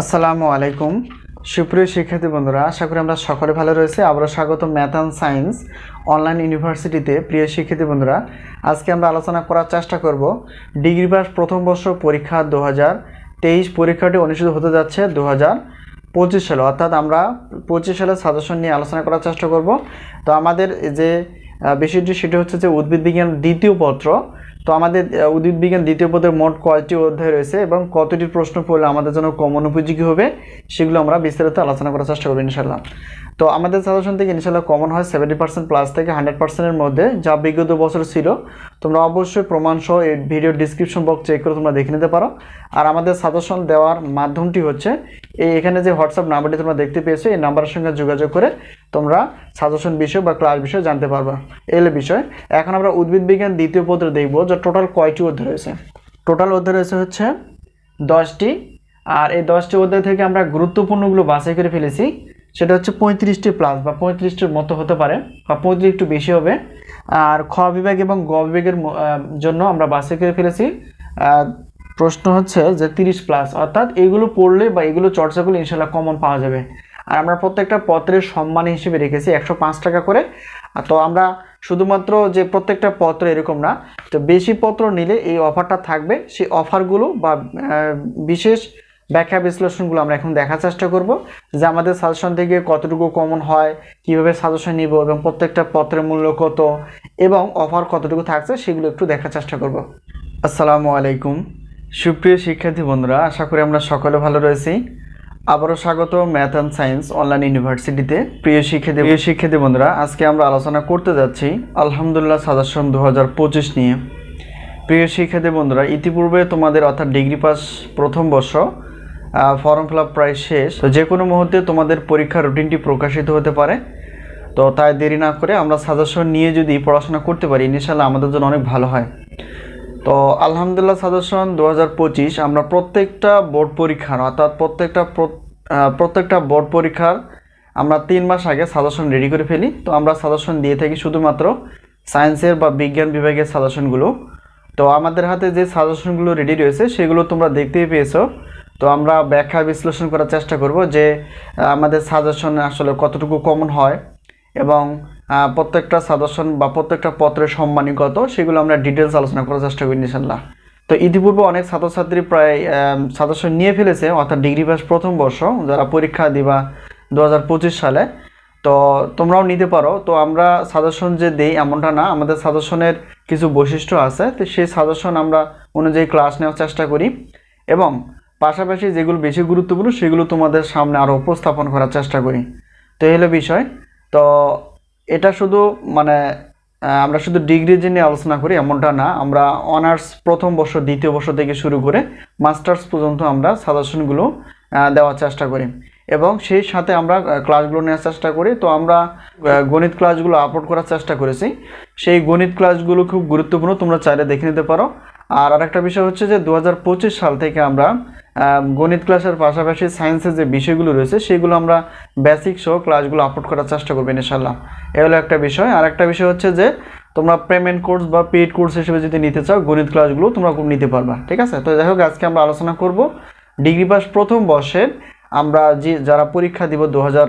আসসালামু আলাইকুম। সুপ্রিয় শিক্ষার্থী বন্ধুরা, আশা করি আমরা সকলে ভালো রয়েছে। আবারও স্বাগত ম্যাথ অ্যান্ড সায়েন্স অনলাইন ইউনিভার্সিটিতে। প্রিয় শিক্ষার্থী বন্ধুরা, আজকে আমরা আলোচনা করার চেষ্টা করব ডিগ্রি পাস প্রথম বর্ষ পরীক্ষা দু হাজার তেইশ পরীক্ষাটি অনুষ্ঠিত হতে যাচ্ছে দু হাজার পঁচিশ সালে। অর্থাৎ আমরা পঁচিশ সালের সাজেশন নিয়ে আলোচনা করার চেষ্টা করব। তো আমাদের যে বিষয়টি সেটি হচ্ছে যে উদ্ভিদ বিজ্ঞান দ্বিতীয় পত্র। তো আমাদের উদ্ভিদ বিজ্ঞান দ্বিতীয় পদের মোট কয়টি অধ্যায় রয়েছে এবং কতটি প্রশ্ন পড়লে আমাদের জন্য কমন উপযোগী হবে, সেগুলো আমরা বিস্তারিত আলোচনা করার চেষ্টা করব ইনশাল্লাহ তো আমাদের সাজেশন থেকে ইনশাল্লাহ কমন হয় সেভেন্টি পার্সেন্ট প্লাস থেকে হান্ড্রেড পার্সেন্টের মধ্যে, যা বিগত বছর ছিল। তোমরা অবশ্যই প্রমাণ সহ এই ভিডিও ডিসক্রিপশন বক্স চেক করে তোমরা দেখে নিতে পারো। আর আমাদের সাজেশন দেওয়ার মাধ্যমটি হচ্ছে এই এখানে যে হোয়াটসঅ্যাপ নাম্বারটি তোমরা দেখতে পেয়েছ, এই নাম্বারের সঙ্গে যোগাযোগ করে তোমরা সাজেশন বিষয় বা ক্লাস বিষয় জানতে পারবা। এলে বিষয়, এখন আমরা উদ্ভিদ বিজ্ঞান দ্বিতীয় পত্র দেখব যে টোটাল কয়টি অধ্যায় রয়েছে। টোটাল অধ্যায় রয়েছে হচ্ছে দশটি, আর এই দশটি অধ্যায় থেকে আমরা গুরুত্বপূর্ণগুলো বাছাই করে ফেলেছি। সেটা হচ্ছে পঁয়ত্রিশটি প্লাস বা পঁয়ত্রিশটির মতো হতে পারে, বা পঁয়ত্রিশ একটু বেশি হবে। আর খ বিভাগ এবং গ বিভাগের জন্য আমরা বাছাই করে ফেলেছি। প্রশ্ন হচ্ছে যে তিরিশ প্লাস অর্থাৎ এগুলো পড়লে বা এগুলো চর্চা করলে ইনশাল্লাহ কমন পাওয়া যাবে। আর আমরা প্রত্যেকটা পত্রের সম্মান হিসেবে রেখেছি, একশো পাঁচ টাকা করে। তো আমরা শুধুমাত্র যে প্রত্যেকটা পত্র এরকম না, তো বেশি পত্র নিলে এই অফারটা থাকবে। সেই অফারগুলো বা বিশেষ ব্যাখ্যা বিশ্লেষণগুলো আমরা এখন দেখার চেষ্টা করব, যে আমাদের সাজেশন থেকে কতটুকু কমন হয়, কীভাবে সাজেশন নিব এবং প্রত্যেকটা পত্রের মূল্য কত এবং অফার কতটুকু থাকছে, সেগুলো একটু দেখার চেষ্টা করব। আসসালামু আলাইকুম। সুপ্রিয় শিক্ষার্থী বন্ধুরা, আশা করি আমরা সকলে ভালো রয়েছি। আবারও স্বাগত ম্যাথ অ্যান্ড সায়েন্স অনলাইন ইউনিভার্সিটিতে। প্রিয় শিক্ষার্থী প্রিয় শিক্ষার্থী বন্ধুরা, আজকে আমরা আলোচনা করতে যাচ্ছি আলহামদুলিল্লাহ সাজেশন দু হাজার নিয়ে। প্রিয় শিক্ষার্থী বন্ধুরা, ইতিপূর্বে তোমাদের অর্থাৎ ডিগ্রি পাস প্রথম বর্ষ ফর্ম ফিল আপ প্রায় শেষ। তো যে কোনো মুহূর্তে তোমাদের পরীক্ষার রুটিনটি প্রকাশিত হতে পারে। তো তাই দেরি না করে আমরা সাজেশন নিয়ে যদি পড়াশোনা করতে পারি ইনশাল্লাহ আমাদের জন্য অনেক ভালো হয়। তো আলহামদুলিল্লাহ, সাজেশন দু পঁচিশ, আমরা প্রত্যেকটা বোর্ড পরীক্ষার, অর্থাৎ প্রত্যেকটা প্রত্যেকটা বোর্ড পরীক্ষার আমরা তিন মাস আগে সাজেশন রেডি করে ফেলি। তো আমরা সাজেশন দিয়ে থাকি শুধুমাত্র সায়েন্সের বা বিজ্ঞান বিভাগের সাজেশনগুলো। তো আমাদের হাতে যে সাজেশনগুলো রেডি রয়েছে, সেগুলো তোমরা দেখতেই পেয়েছ। তো আমরা ব্যাখ্যা বিশ্লেষণ করার চেষ্টা করব যে আমাদের সাজেশন আসলে কতটুকু কমন হয় এবং প্রত্যেকটা সাজেশন বা প্রত্যেকটা পত্রের সম্মানী কত সেগুলো আমরা ডিটেলস আলোচনা করার চেষ্টা করি ইনশাল্লাহ তো ইতিপূর্বে অনেক ছাত্রছাত্রী প্রায় সাজেশন নিয়ে ফেলেছে, অর্থাৎ ডিগ্রি পাস প্রথম বর্ষ, যারা পরীক্ষা দিবা দু হাজার পঁচিশ সালে। তো তোমরাও নিতে পারো। তো আমরা সাজেশন যে দেই এমনটা না, আমাদের সাজেশনের কিছু বৈশিষ্ট্য আছে। তো সেই সাজেশন আমরা অনুযায়ী ক্লাস নেওয়ার চেষ্টা করি। এবং পাশাপাশি যেগুলো বেশি গুরুত্বপূর্ণ, সেগুলো তোমাদের সামনে আরও উপস্থাপন করার চেষ্টা করি। তো এই হলো বিষয়। তো এটা শুধু মানে আমরা শুধু ডিগ্রি যে নিয়ে আলোচনা করি এমনটা না, আমরা অনার্স প্রথম বর্ষ, দ্বিতীয় বর্ষ থেকে শুরু করে মাস্টার্স পর্যন্ত আমরা সাজেশনগুলো দেওয়ার চেষ্টা করি। এবং সেই সাথে আমরা ক্লাসগুলো নেওয়ার চেষ্টা করি। তো আমরা গণিত ক্লাসগুলো আপলোড করার চেষ্টা করেছি। সেই গণিত ক্লাসগুলো খুব গুরুত্বপূর্ণ, তোমরা চাইলে দেখে নিতে পারো। আর আরেকটা বিষয় হচ্ছে যে দু হাজার পঁচিশ সাল থেকে আমরা গণিত ক্লাসের পাশাপাশি সায়েন্সের যে বিষয়গুলো রয়েছে, সেগুলো আমরা বেসিক সহ ক্লাসগুলো আপলোড করার চেষ্টা করব ইনশাল্লাহ এ হলো একটা বিষয়। আর একটা বিষয় হচ্ছে যে, তোমরা পেমেন্ট কোর্স বা পেইড কোর্স হিসেবে যদি নিতে চাও, গণিত ক্লাসগুলো তোমরা খুব নিতে পারবা, ঠিক আছে? তো যাই আজকে আমরা আলোচনা করব ডিগ্রি পাস প্রথম বর্ষের। আমরা যে, যারা পরীক্ষা দিব দু হাজার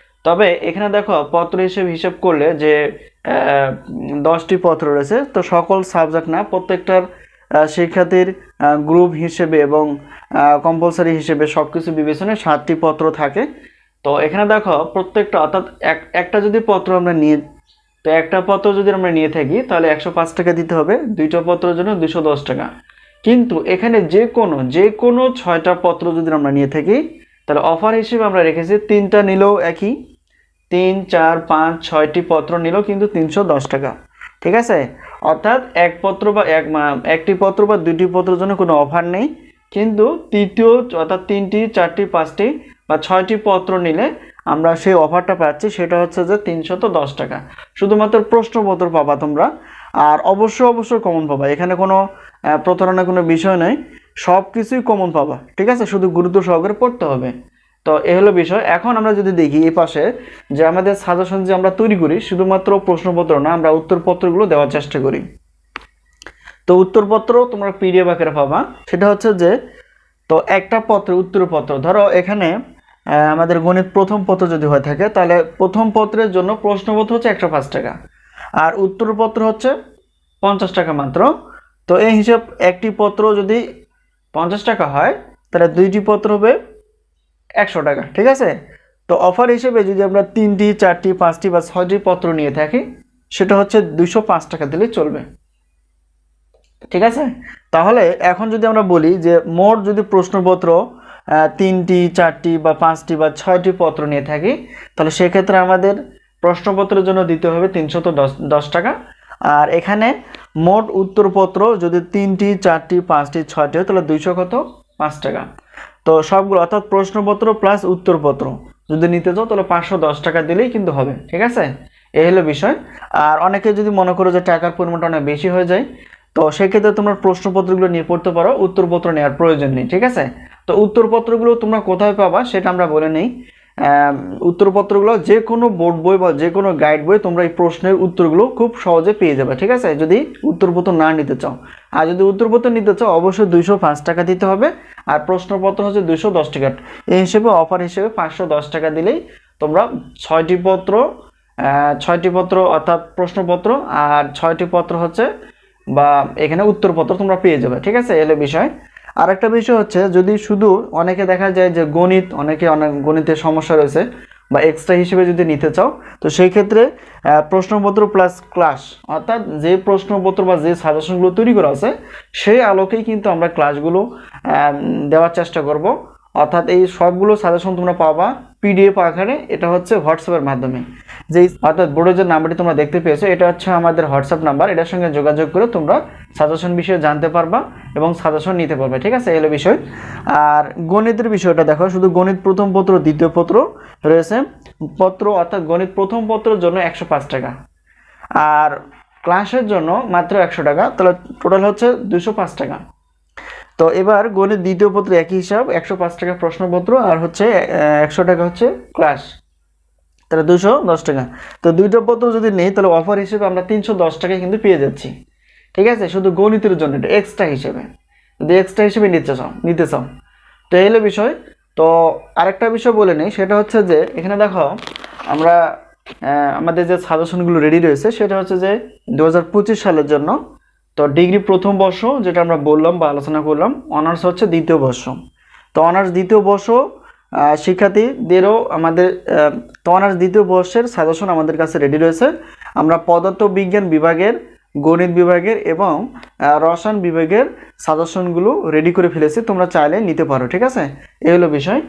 তবে এখানে দেখো পত্র হিসেবে হিসেব করলে যে দশটি পত্র রয়েছে, তো সকল সাবজেক্ট না, প্রত্যেকটার শিক্ষার্থীর গ্রুপ হিসেবে এবং কম্পালসারি হিসেবে সব কিছু বিবেচনায় সাতটি পত্র থাকে। তো এখানে দেখো প্রত্যেকটা, অর্থাৎ এক, একটা যদি পত্র আমরা নিয়ে, তো একটা পত্র যদি আমরা নিয়ে থাকি, তাহলে একশো পাঁচ টাকা দিতে হবে, দুইটা পত্রের জন্য দুশো দশ টাকা। কিন্তু এখানে যে কোনো যে কোনো ছয়টা পত্র যদি আমরা নিয়ে থাকি, তাহলে অফার হিসেবে আমরা রেখেছি তিনটা নিলেও একই। তিন, চার, পাঁচ, ছয়টি পত্র নিলেও কিন্তু তিনশো দশ টাকা। ঠিক আছে? অর্থাৎ এক পত্র বা এক একটি পত্র বা দুটি পত্রের জন্য কোনো অফার নেই। কিন্তু তৃতীয়, অর্থাৎ তিনটি, চারটি, পাঁচটি বা ছয়টি পত্র নিলে আমরা সেই অফারটা পাচ্ছি, সেটা হচ্ছে যে তিনশত দশ টাকা। শুধুমাত্র প্রশ্নপত্র পাবা তোমরা। আর অবশ্যই অবশ্যই কমন পাবা। এখানে কোনো প্রতারণার কোনো বিষয় নেই। সব কিছুই কমন পাবা। ঠিক আছে? শুধু গুরুত্ব সহকারে পড়তে হবে। তো এ হলো বিষয়। এখন আমরা যদি দেখি এই পাশে যে আমাদের সাজেশন যে আমরা তৈরি করি, শুধুমাত্র প্রশ্নপত্র না, আমরা উত্তরপত্রগুলো দেওয়ার চেষ্টা করি। তো উত্তরপত্র তোমরা পিডিএফ আকারে পাবা। সেটা হচ্ছে যে, তো একটা পত্র উত্তরপত্র ধরো এখানে আমাদের গণিত প্রথম পত্র যদি হয়ে থাকে, তাহলে প্রথম পত্রের জন্য প্রশ্নপত্র হচ্ছে একশো পাঁচ টাকা। আর উত্তরপত্র হচ্ছে পঞ্চাশ টাকা মাত্র। তো এই হিসাব একটি পত্র যদি পঞ্চাশ টাকা হয়, তাহলে দুইটি পত্র হবে একশো টাকা, ঠিক আছে? তো অফার হিসেবে যদি আমরা তিনটি, চারটি, পাঁচটি বা ছয়টি পত্র নিয়ে থাকি, সেটা হচ্ছে দুশো পাঁচ টাকা দিলে চলবে। ঠিক আছে? তাহলে এখন যদি আমরা বলি যে মোট যদি প্রশ্নপত্র তিনটি, চারটি বা পাঁচটি বা ছয়টি পত্র নিয়ে থাকি, তাহলে সেক্ষেত্রে আমাদের প্রশ্নপত্রের জন্য দিতে হবে তিনশত দশ টাকা। আর এখানে মোট উত্তরপত্র যদি তিনটি, চারটি, পাঁচটি, ছয়টি হয়, তাহলে দুইশো কত? পাঁচ টাকা। তো সবগুলো, অর্থাৎ প্রশ্নপত্র প্লাস উত্তরপত্র। যদি নিতে চাও, তাহলে পাঁচশো দশ টাকা দিলেই কিন্তু হবে, ঠিক আছে? এই হলো বিষয়। আর অনেকে যদি মনে করো যে টাকার পরিমাণটা অনেক বেশি হয়ে যায়, তো সেক্ষেত্রে তোমরা প্রশ্নপত্রগুলো নিয়ে পড়তে পারো, উত্তরপত্র নেওয়ার প্রয়োজন নেই, ঠিক আছে? তো উত্তরপত্রগুলো তোমরা কোথায় পাবা, সেটা আমরা বলে নেই। উত্তরপত্রগুলো যে কোনো বোর্ড বই বা যে কোনো গাইড বই তোমরা এই প্রশ্নের উত্তরগুলো খুব সহজে পেয়ে যাবে, ঠিক আছে? যদি উত্তরপত্র না নিতে চাও। আর যদি উত্তরপত্র নিতে চাও, অবশ্যই দুইশো পাঁচ টাকা দিতে হবে। আর প্রশ্নপত্র হচ্ছে দুইশো দশ টাকা। এই হিসেবে অফার হিসেবে পাঁচশো দশ টাকা দিলেই তোমরা ছয়টি পত্র ছয়টি পত্র অর্থাৎ প্রশ্নপত্র আর ছয়টি পত্র হচ্ছে বা এখানে উত্তরপত্র তোমরা পেয়ে যাবে, ঠিক আছে? এলে বিষয়। আরেকটা বিষয় হচ্ছে, যদি শুধু অনেকে দেখা যায় যে গণিত, অনেকে অনেক গণিতের সমস্যা রয়েছে বা এক্সট্রা হিসেবে যদি নিতে চাও, তো সেই ক্ষেত্রে প্রশ্নপত্র প্লাস ক্লাস অর্থাৎ যে প্রশ্নপত্র বা যে সাজেশনগুলো তৈরি করা আছে, সেই আলোকেই কিন্তু আমরা ক্লাসগুলো দেওয়ার চেষ্টা করব। অর্থাৎ এই সবগুলো সাজেশন তোমরা পাবা। পিডিএফ আকারে এটা হচ্ছে হোয়াটসঅ্যাপের মাধ্যমে। যেই অর্থাৎ বোর্ডের যে নাম্বারটি তোমরা দেখতে পেয়েছ, এটা হচ্ছে আমাদের হোয়াটসঅ্যাপ নাম্বার। এটার সঙ্গে যোগাযোগ করে তোমরা সাজেশন বিষয়ে জানতে পারবা এবং সাজেশন নিতে পারবে, ঠিক আছে? এলো বিষয়। আর গণিতের বিষয়টা দেখো, শুধু গণিত প্রথম পত্র, দ্বিতীয় পত্র রয়েছে। পত্র, অর্থাৎ গণিত প্রথম পত্রের জন্য একশো পাঁচ টাকা। আর ক্লাসের জন্য মাত্র একশো টাকা, তাহলে টোটাল হচ্ছে দুশো টাকা। তো এবার গণিত দ্বিতীয় পত্র একই হিসাব, একশো পাঁচ টাকা প্রশ্নপত্র আর হচ্ছে একশো টাকা হচ্ছে ক্লাস তাহলে দুশো দশ টাকা। তো দুইটা পত্র যদি নেই, তাহলে অফার হিসেবে আমরা তিনশো দশ টাকায় কিন্তু পেয়ে যাচ্ছি। ঠিক আছে? শুধু গণিতের জন্য এটা এক্সট্রা হিসেবে। যদি এক্সট্রা হিসেবে নিতে চাও নিতে চাও। তো এই হলো বিষয়। তো আরেকটা বিষয় বলে নিই, সেটা হচ্ছে যে, এখানে দেখো, আমরা আমাদের যে সাজেশনগুলো রেডি রয়েছে, সেটা হচ্ছে যে দু হাজার পঁচিশ সালের জন্য তো ডিগ্রি প্রথম বর্ষ যেটা আমরা বললাম বা আলোচনা করলাম, অনার্স হচ্ছে দ্বিতীয় বর্ষ। তো অনার্স দ্বিতীয় বর্ষ শিক্ষার্থীদেরও আমাদের তো অনার্স দ্বিতীয় বর্ষের সাজেশন আমাদের কাছে রেডি রয়েছে। আমরা পদার্থ বিজ্ঞান বিভাগের, গণিত বিভাগের এবং রসায়ন বিভাগের সাজেশনগুলো রেডি করে ফেলেছি, তোমরা চাইলে নিতে পারো, ঠিক আছে? এই হলো বিষয়।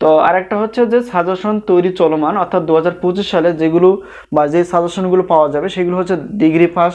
তো আরেকটা হচ্ছে যে সাজেশন তৈরি চলমান, অর্থাৎ দু হাজার পঁচিশ সালে যেগুলো বা যে সাজেশনগুলো পাওয়া যাবে, সেগুলো হচ্ছে ডিগ্রি পাস